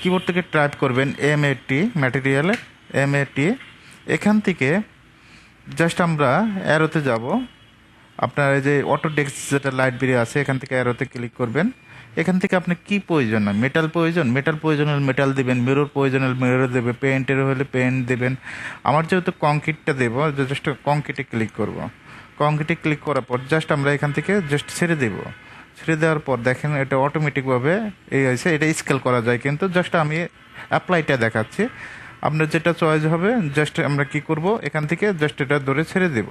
Keyboard থেকে type করবেন M A T ম্যাটেরিয়ালে M A টি এখান থেকে জাস্ট আমরা অ্যারোতে যাব। আপনার এই যে অটো ডেস্ক যেটা লাইট বেরিয়ে আছে, এখান থেকে অ্যারোতে ক্লিক করবেন। এখান থেকে আপনার কি প্রয়োজন না মেটাল প্রয়োজন? মেটাল প্রয়োজন হলে মেটাল দেবেন মিরর প্রয়োজন হলে মিরর দেবে পেন্টের হলে পেন্ট দেবেন। আমার যেহেতু কংক্রিটটা দেবো জাস্ট কংক্রিটে ক্লিক করব। কংক্রিটে ক্লিক করার পর জাস্ট আমরা এখান থেকে জাস্ট ছেড়ে দেবো। ছেড়ে দেওয়ার পর দেখেন এটা অটোমেটিকভাবে এই হয়েছে, এটা স্কেল করা যায়। কিন্তু জাস্ট আমি অ্যাপ্লাইটা দেখাচ্ছি। আপনার যেটা চয়েস হবে জাস্ট আমরা কি করব? এখান থেকে জাস্ট এটা ধরে ছেড়ে দেব।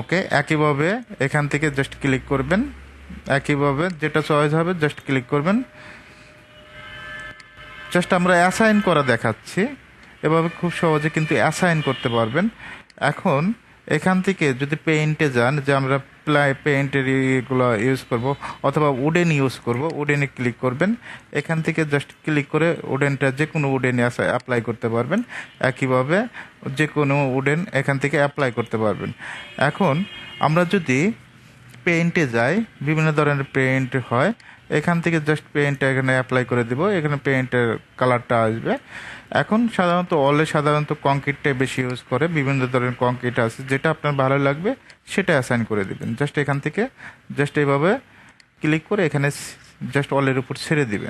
ওকে একইভাবে এখান থেকে জাস্ট ক্লিক করবেন। একইভাবে যেটা চয়েস হবে জাস্ট ক্লিক করবেন। জাস্ট আমরা অ্যাসাইন করা দেখাচ্ছি। এভাবে খুব সহজে কিন্তু অ্যাসাইন করতে পারবেন। এখন এখান থেকে যদি পেইন্টে যান, যে আমরা প্লাই পেইন্টের ইয়েগুলো ইউজ করব, অথবা উডেন ইউজ করব উডেনে ক্লিক করবেন, এখান থেকে জাস্ট ক্লিক করে উডেনটা যে কোনো উডেনে অ্যাপ্লাই করতে পারবেন। একইভাবে যে কোনো উডেন এখান থেকে অ্যাপ্লাই করতে পারবেন। এখন আমরা যদি পেইন্টে যাই বিভিন্ন ধরনের পেইন্ট হয়। এখান থেকে জাস্ট পেইন্টটা এখানে অ্যাপ্লাই করে দিব, এখানে পেইন্টের কালারটা আসবে। এখন সাধারণত অলে সাধারণত কংক্রিটটাই বেশি ইউজ করে, বিভিন্ন ধরনের কংক্রিট আছে, যেটা আপনার ভালো লাগবে সেটা অ্যাসাইন করে দেবেন। জাস্ট এখান থেকে জাস্ট এইভাবে ক্লিক করে এখানে জাস্ট অলের উপর ছেড়ে দিবেন।